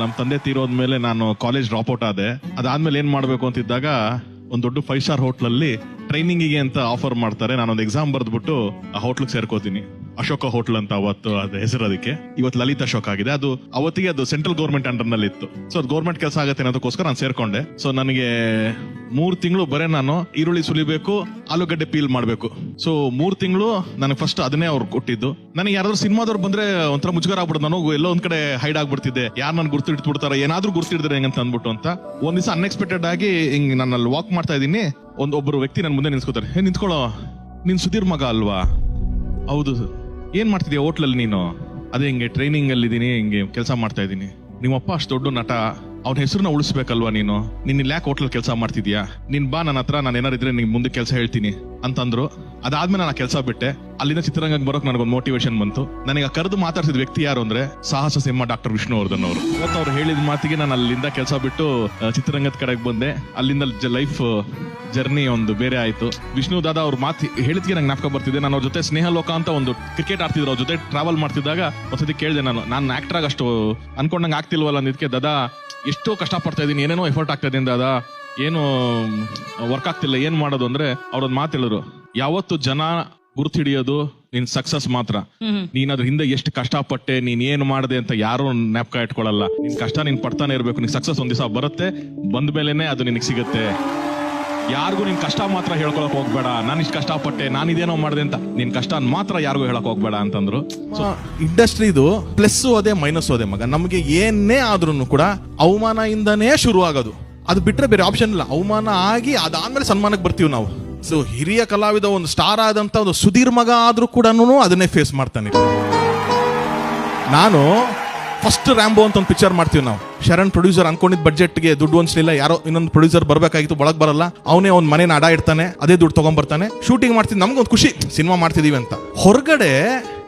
ನಮ್ಮ ತಂದೆ ತೀರೋದ್ಮೇಲೆ ನಾನು ಕಾಲೇಜ್ ಡ್ರಾಪ್ ಔಟ್ ಆದೆ. ಅದಾದ್ಮೇಲೆ ಏನ್ ಮಾಡ್ಬೇಕು ಅಂತಿದ್ದಾಗ, ಒಂದ್ ದೊಡ್ಡ ಫೈವ್ ಸ್ಟಾರ್ ಹೋಟ್ಲಲ್ಲಿ ಟ್ರೈನಿಂಗಿಗೆ ಅಂತ ಆಫರ್ ಮಾಡ್ತಾರೆ. ನಾನೊಂದು ಎಕ್ಸಾಮ್ ಬರೆದ್ಬಿಟ್ಟು ಆ ಹೋಟ್ಲಿಗೆ ಸೇರ್ಕೋತೀನಿ. ಅಶೋಕ ಹೋಟ್ಲ್ ಅಂತ ಅವತ್ತು ಅದು ಹೆಸರು ಅದಕ್ಕೆ ಇವತ್ತು ಲಲಿತ್ ಅಶೋಕ್ ಆಗಿದೆ. ಅದು ಅವತ್ತಿಗೆ ಅದು ಸೆಂಟ್ರಲ್ ಗೌರ್ಮೆಂಟ್ ಅಂಡರ್ನಲ್ಲಿ ಇತ್ತು ಸೊ ಅದು ಗೌರ್ಮೆಂಟ್ ಕೆಲಸ ಆಗುತ್ತೆ ಅನ್ನೋದಕ್ಕೋಸ್ಕರ ನಾನು ಸೇರ್ಕೊಂಡೆ. ಸೊ ನನಗೆ ಮೂರ್ ತಿಂಗಳು ಬರೇ ನಾನು ಈರುಳ್ಳಿ ಸುಲಿಬೇಕು, ಆಲೂಗಡ್ಡೆ ಪೀಲ್ ಮಾಡಬೇಕು. ಸೊ ಮೂರ್ ತಿಂಗಳು ನನಗೆ ಫಸ್ಟ್ ಅದನ್ನೇ ಅವ್ರು ಕೊಟ್ಟಿದ್ದು. ನನಗೆ ಯಾರಾದ್ರೂ ಸಿನಿಮಾದವ್ರು ಬಂದ್ರೆ ಒಂಥರ ಮುಜುಗರ ಆಗ್ಬಿಡ್ತು ನಾನು ಎಲ್ಲೋ ಒಂದ್ ಕಡೆ ಹೈಡ್ ಆಗ್ಬಿಡ್ತಿದ್ದೆ. ಯಾರು ನಾನು ಗುರ್ತು ಇಟ್ಬಿಡ್ತಾರ ಏನಾದ್ರೂ ಗುರ್ತಿಡಿದ್ರೆ ಹೆಂಗಂತ ಅಂದ್ಬಿಟ್ಟು ಅಂತ. ಒಂದ್ ದಿವಸ ಅನ್ಎಕ್ಸ್ಪೆಕ್ಟೆಡ್ ಆಗಿ ಹಿಂಗ್ ನಾನು ವಾಕ್ ಮಾಡ್ತಾ ಇದ್ದೀನಿ. ಒಂದ್ ಒಬ್ಬರು ವ್ಯಕ್ತಿ ನನ್ನ ಮುಂದೆ ನಿನ್ಸ್ಕೋತಾರೆ ಹೇ ನಿಂತ್ಕೊಳ್ಳೋ ನೀನ್ ಸುಧೀರ್ ಮಗ ಅಲ್ವಾ? ಹೌದು ಏನ್ ಮಾಡ್ತಿದ್ಯಾ ಹೋಟ್ಲಲ್ಲಿ ನೀನು? ಅದೇ ಹಿಂಗೆ ಟ್ರೈನಿಂಗ್ ಅಲ್ಲಿ ಇದೀನಿ ಹಿಂಗೆ ಕೆಲಸ ಮಾಡ್ತಾ ಇದ್ದೀನಿ. ನಿಮ್ಮಪ್ಪ ಅಷ್ಟು ದೊಡ್ಡ ನಟ. ಅವನ ಹೆಸರನ್ನ ಉಳಿಸ್ಬೇಕಲ್ವಾ ನೀನು? ನೀನ್ ಲ್ಯಾಕ್ ಯಾಕೆ ಹೋಟ್ಲಲ್ಲಿ ಕೆಲಸ ಮಾಡ್ತಿದ್ಯಾ? ನಿನ್ ಬಾ ನನ್ನ ಹತ್ರ, ನಾನು ಏನಾರಿದ್ರೆ ನಿಂಗೆ ಮುಂದೆ ಕೆಲಸ ಹೇಳ್ತೀನಿ. ಅಂತಂದ್ರು. ಅದಾದ್ಮೇಲೆ ನಾನು ಕೆಲಸ ಬಿಟ್ಟೆ. ಅಲ್ಲಿಂದ ಚಿತ್ರರಂಗಕ್ಕೆ ಬರೋಕ್ ನನಗೊಂದು ಮೋಟಿವೇಶನ್ ಬಂತು. ನನಗೆ ಕರೆದು ಮಾತಾಡಿಸಿದ ವ್ಯಕ್ತಿ ಯಾರು ಅಂದ್ರೆ ಸಾಹಸ ಸಿಂಹ ಡಾಕ್ಟರ್ ವಿಷ್ಣುವರ್ಧನ್ ಅವರು. ಇವತ್ತು ಅವ್ರು ಹೇಳಿದ ಮಾತಿಗೆ ನಾನು ಅಲ್ಲಿಂದ ಕೆಲಸ ಬಿಟ್ಟು ಚಿತ್ರರಂಗದ ಕಡೆಗೆ ಬಂದೆ. ಅಲ್ಲಿಂದ ಲೈಫ್ ಜರ್ನಿ ಒಂದು ಬೇರೆ ಆಯ್ತು. ವಿಷ್ಣು ದಾದಾ ಅವ್ರ ಮಾತು ಹೇಳಿದ್ಕೆ ನಂಗೆ ಜ್ಞಾಪಕ ಬರ್ತಿದೆ. ನಾನು ಅವ್ರ ಜೊತೆ ಸ್ನೇಹ ಲೋಕ ಅಂತ ಒಂದು ಕ್ರಿಕೆಟ್ ಆಡ್ತಿದ್ರು. ಅವ್ರ ಜೊತೆ ಟ್ರಾವೆಲ್ ಮಾಡ್ತಿದ್ದಾಗ ಒಂದ್ಸತಿ ಕೇಳಿದೆ ನಾನು ನಾನು ಆಕ್ಟರ್ ಆಗಿ ಅಷ್ಟು ಅನ್ಕೊಂಡಂಗೆ ಆಗ್ತಿಲ್ವಲ್ಲ ಅಂದಿದ್ದಕ್ಕೆ ದಾದಾ, ಎಷ್ಟೋ ಕಷ್ಟ ಪಡ್ತಾ ಇದೀನಿ. ಏನೇನೋ ಎಫರ್ಟ್ ಆಗ್ತಾ ಇದ್ದೀನಿ ದಾದಾ. ಏನು ವರ್ಕ್ ಆಗ್ತಿಲ್ಲ. ಏನ್ ಮಾಡೋದು ಅಂದ್ರೆ ಅವ್ರೊಂದ್ ಮಾತು ಹೇಳಿದ್ರು ಯಾವತ್ತು ಜನ ಗುರ್ತು ಹಿಡಿಯೋದು ನಿನ್ ಸಕ್ಸಸ್ ಮಾತ್ರ. ನೀನ್ ಅದ್ರ ಹಿಂದೆ ಎಷ್ಟು ಕಷ್ಟಪಟ್ಟೆ ನೀನ್ ಏನ್ ಮಾಡಿದೆ ಅಂತ ಯಾರು ಜ್ಞಾಪಕ ಇಟ್ಕೊಳ್ಳಲ್ಲ ನಿನ್ ಕಷ್ಟ ನೀನ್ ಪಡ್ತಾನೆ ಇರ್ಬೇಕು. ನಿನ್ ಸಕ್ಸಸ್ ಒಂದ್ ದಿವಸ ಬರುತ್ತೆ ಬಂದ ಮೇಲೆನೆ ಅದು ನಿನಗೆ ಸಿಗುತ್ತೆ. ಯಾರಿಗೂ ನಿನ್ ಕಷ್ಟ ಮಾತ್ರ ಹೇಳ್ಕೊಳಕ್ ಹೋಗ್ಬೇಡ. ನಾನು ಇಷ್ಟು ಕಷ್ಟಪಟ್ಟೆ ನಾನು ಇದೇನೋ ಮಾಡಿದೆ ಅಂತ. ನಿನ್ ಕಷ್ಟ ಮಾತ್ರ ಯಾರಿಗೂ ಹೇಳಕ್ ಹೋಗ್ಬೇಡ ಅಂತಂದ್ರು. ಸೊ ಇಂಡಸ್ಟ್ರಿದು ಪ್ಲಸ್ ಅದೇ ಮೈನಸ್ ಅದೇ ಮಗ. ನಮಗೆ ಏನೇ ಆದ್ರೂ ಕೂಡ ಅವಮಾನ ಇಂದನೇ ಶುರು ಆಗೋದು ಅದು ಬಿಟ್ಟರೆ ಬೇರೆ ಆಪ್ಷನ್ ಇಲ್ಲ. ಅವಮಾನ ಆಗಿ ಅದಾದ್ಮೇಲೆ ಸನ್ಮಾನಕ್ಕೆ ಬರ್ತೀವಿ ನಾವು. ಸೊ ಹಿರಿಯ ಕಲಾವಿದ ಒಂದು ಸ್ಟಾರ್ ಆದಂತ ಒಂದು ಸುಧೀರ್ ಮಗ ಆದ್ರೂ ಕೂಡ ಅದನ್ನೇ ಫೇಸ್ ಮಾಡ್ತಾನೆ. ನಾನು ಫಸ್ಟ್ ರ್ಯಾಂಬೋ ಅಂತ ಒಂದು ಪಿಕ್ಚರ್ ಮಾಡ್ತೀವಿ ನಾವು. ಶರಣ್ ಪ್ರೊಡ್ಯೂಸರ್ ಅನ್ಕೊಂಡಿದ್ ಬಡ್ಜೆಟ್ಗೆ ದುಡ್ಡು ಅನ್ಸಲಿಲ್ಲ ಯಾರೋ ಇನ್ನೊಂದು ಪ್ರೊಡ್ಯೂಸರ್ ಬರಬೇಕಾಗಿತ್ತು, ಒಳಗೆ ಬರಲ್ಲ. ಅವನೇ ಒಂದು ಮನೇನ ಅಡ ಇಡ್ತಾನೆ, ಅದೇ ದುಡ್ಡು ತಗೊಂಡ್ಬರ್ತಾನೆ ಶೂಟಿಂಗ್ ಮಾಡ್ತಿದ್ ನಮ್ಗೊಂದು ಖುಷಿ. ಸಿನಿಮಾ ಮಾಡ್ತಿದೀವಿ ಅಂತ. ಹೊರಗಡೆ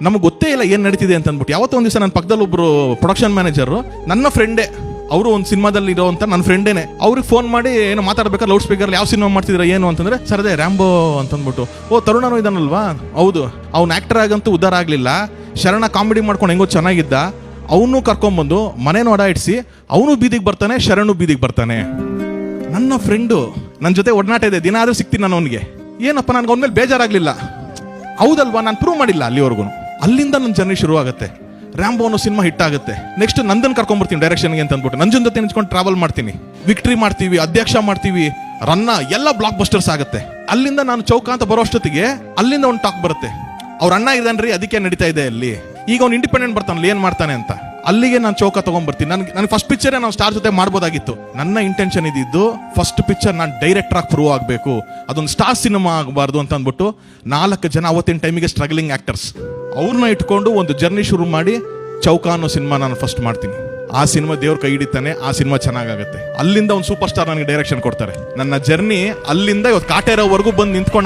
ನಮಗೆ ಗೊತ್ತೇ ಇಲ್ಲ ಏನು ನಡೀತಿದೆ ಅಂತ ಅಂದ್ಬಿಟ್ಟು ಯಾವತ್ತೋ ಒಂದು ದಿವಸ ನನ್ನ ಪಕ್ಕದಲ್ಲಿ ಒಬ್ಬರು ಪ್ರೊಡಕ್ಷನ್ ಮ್ಯಾನೇಜರು ನನ್ನ ಫ್ರೆಂಡೇ ಅವರು ಒಂದು ಸಿನಿಮಾದಲ್ಲಿ ಇರೋ ಅಂತ ನನ್ನ ಫ್ರೆಂಡೇನೆ ಅವ್ರಿಗೆ ಫೋನ್ ಮಾಡಿ, ಏನೋ ಮಾತಾಡ್ಬೇಕಾದ್ರೆ ಲೌಡ್ ಸ್ಪೀಕರ್ ಯಾವ ಸಿನಿಮಾ ಮಾಡ್ತಿದ್ರ ಏನು ಅಂತಂದ್ರೆ, ಸರ್, ಅದೇ ರ್ಯಾಂಬೋ ಅಂತಂದ್ಬಿಟ್ಟು. ಓ, ತರುಣನು ಇದಾನಲ್ವಾ? ಹೌದು. ಅವ್ನ ಆಕ್ಟರ್ ಆಗಂತೂ ಉದ್ದಾರ ಆಗಲಿಲ್ಲ. ಶರಣ ಕಾಮಿಡಿ ಮಾಡ್ಕೊಂಡು ಹೆಂಗೋ ಚೆನ್ನಾಗಿದ್ದ. ಅವನು ಕರ್ಕೊಂಬಂದು ಮನೇನು ಅಡ ಇಡಿಸಿ, ಅವನು ಬೀದಿಗೆ ಬರ್ತಾನೆ, ಶರಣು ಬೀದಿಗೆ ಬರ್ತಾನೆ. ನನ್ನ ಫ್ರೆಂಡು ನನ್ನ ಜೊತೆ ಒಡನಾಟ ಇದೆ. ದಿನ ಆದರೂ ಸಿಗ್ತೀನಿ ನಾನು ಅವನಿಗೆ. ಏನಪ್ಪ, ನನ್ಗೆ ಅವನ ಮೇಲೆ ಬೇಜಾರಾಗಲಿಲ್ಲ. ಹೌದಲ್ವಾ, ನಾನು ಪ್ರೂವ್ ಮಾಡಿಲ್ಲ ಅಲ್ಲಿವರೆಗೂ. ಅಲ್ಲಿಂದ ನನ್ನ ಜರ್ನಿ ಶುರು ಆಗುತ್ತೆ ರ್ಯಾಂಬೋ ಅನ್ನೋ ಸಿನಿಮಾ ಹಿಟ್ ಆಗುತ್ತೆ. ನೆಕ್ಸ್ಟ್ ನಂದನ್ ಕರ್ಕೊಂಡ್ಬರ್ತೀನಿ ಡೈರೆಕ್ಷನ್ಗೆ ಅಂತ ಅಂದ್ಬಿಟ್ಟು. ನಂಜನ್ ಜೊತೆ ನಿಂತ್ಕೊಂಡು ಟ್ರಾವೆಲ್ ಮಾಡ್ತೀನಿ. ವಿಕ್ಟ್ರಿ ಮಾಡ್ತೀವಿ, ಅಧ್ಯಕ್ಷ ಮಾಡ್ತೀವಿ ರನ್ನ ಎಲ್ಲ ಬ್ಲಾಕ್ ಬಸ್ಟರ್ಸ್ ಆಗುತ್ತೆ. ಅಲ್ಲಿಂದ ನಾನು ಚೌಕ ಅಂತ ಬರೋ ಅಷ್ಟೊತ್ತಿಗೆ ಅಲ್ಲಿಂದ ಒಂದು ಟಾಕ್ ಬರುತ್ತೆ. ಅವ್ರ ಅಣ್ಣ ಇದ್ದಾನ್ರಿ, ಅದಕ್ಕೆ ನಡೀತಾ ಇದೆ ಅಲ್ಲಿ. ಈಗ ಅವ್ನು ಇಂಡಿಪೆಂಡೆಂಟ್ ಬರ್ತಾನಲ್ಲ, ಏನ್ ಮಾಡ್ತಾನೆ ಅಂತ. ಅಲ್ಲಿಗೆ ನಾನು ಚೌಕ ತಗೊಂಡ್ಬರ್ತೀನಿ ನನ್ಗೆ ನನ್ನ ಫಸ್ಟ್ ಪಿಕ್ಚರೇ ನಾವು ಸ್ಟಾರ್ ಜೊತೆ ಮಾಡ್ಬೋದಾಗಿತ್ತು. ನನ್ನ ಇಂಟೆನ್ಷನ್ ಇದ್ದಿದ್ದು ಫಸ್ಟ್ ಪಿಕ್ಚರ್ ನಾನು ಡೈರೆಕ್ಟರ್ ಆಗಿ ಪ್ರೂವ್ ಆಗಬೇಕು. ಅದೊಂದು ಸ್ಟಾರ್ ಸಿನಿಮಾ ಆಗಬಾರ್ದು ಅಂತ ಅಂದ್ಬಿಟ್ಟು ನಾಲ್ಕು ಜನ ಅವತ್ತಿನ ಟೈಮಿಗೆ ಸ್ಟ್ರಗ್ಲಿಂಗ್ ಆಕ್ಟರ್ಸ್ ಅವ್ರನ್ನ ಇಟ್ಕೊಂಡು ಒಂದು ಜರ್ನಿ ಶುರು ಮಾಡಿ ಚೌಕ ಅನ್ನೋ ಸಿನಿಮಾ ನಾನು ಫಸ್ಟ್ ಮಾಡ್ತೀನಿ. ಆ ಸಿನಿಮಾ ದೇವ್ರ ಕೈ ಹಿಡಿತಾನೆ, ಆ ಸಿನಿಮಾ ಚೆನ್ನಾಗಾಗುತ್ತೆ. ಅಲ್ಲಿಂದ ಒಂದು ಸೂಪರ್ ಸ್ಟಾರ್ ನನಗೆ ಡೈರೆಕ್ಷನ್ ಕೊಡ್ತಾರೆ. ನನ್ನ ಜರ್ನಿ ಅಲ್ಲಿಂದ ಇವತ್ತು ಕಾಟೇರೋವರೆಗೂ ಬಂದು ನಿಂತ್ಕೊಂಡು